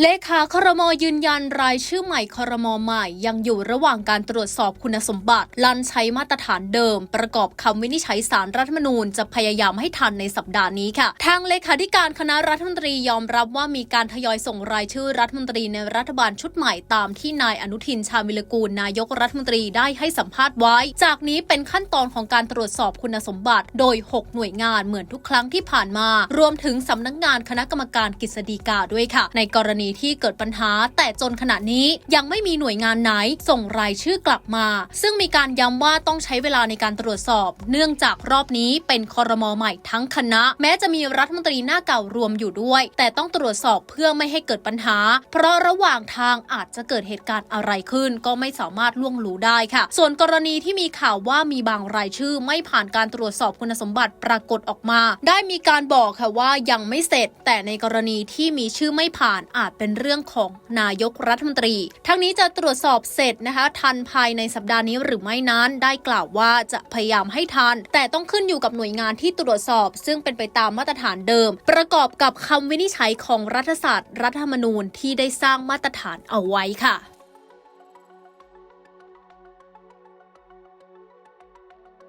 เลขาครมยืนยันรายชื่อใหม่ครมใหม่ ยังอยู่ระหว่างการตรวจสอบคุณสมบัติ ลันใช้มาตรฐานเดิม ประกอบคำวินิจฉัยสารรัฐมนูญจะพยายามให้ทันในสัปดาห์นี้ค่ะ ทางเลขาธิการคณะรัฐมนตรียอมรับว่ามีการทยอยส่งรายชื่อรัฐมนตรีในรัฐบาลชุดใหม่ตามที่นายอนุทินชาญวิรกูลนายกรัฐมนตรีได้ให้สัมภาษณ์ไว้ จากนี้เป็นขั้นตอนของการตรวจสอบคุณสมบัติ โดย 6 หน่วยงานเหมือนทุกครั้งที่ผ่านมา รวมถึงสำนักงานคณะกรรมการกฤษฎีกาด้วยค่ะ ในกรณีณีที่เกิดปัญหา แต่จนขณะนี้ยังไม่มีหน่วยงานไหนส่งรายชื่อกลับมา ซึ่งมีการย้ำว่าต้องใช้เวลาในการตรวจสอบ เนื่องจากรอบนี้เป็นคอรมอใหม่ทั้งคณะ แม้จะมีรัฐมนตรีหน้าเก่ารวมอยู่ด้วย แต่ต้องตรวจสอบเพื่อไม่ให้เกิดปัญหา เพราะระหว่างทางอาจจะเกิดเหตุการณ์อะไรขึ้น ก็ไม่สามารถล่วงรู้ได้ค่ะ ส่วนกรณีที่มีข่าวว่ามีบางรายชื่อ ไม่ผ่านการตรวจสอบคุณสมบัติปรากฏออกมา ได้มีการบอกค่ะว่ายังไม่เสร็จ แต่ในกรณีที่มีชื่อไม่ผ่านอาจเป็นเรื่องของนายกรัฐมนตรี ทั้งนี้จะตรวจสอบเสร็จนะคะทันภายในสัปดาห์นี้หรือไม่นั้นได้กล่าวว่าจะพยายามให้ทัน แต่ต้องขึ้นอยู่กับหน่วยงานที่ตรวจสอบ ซึ่งเป็นไปตามมาตรฐานเดิม ประกอบกับคำวินิจฉัยของรัฐศาสตร์ รัฐธรรมนูญที่ได้สร้างมาตรฐานเอาไว้ค่ะ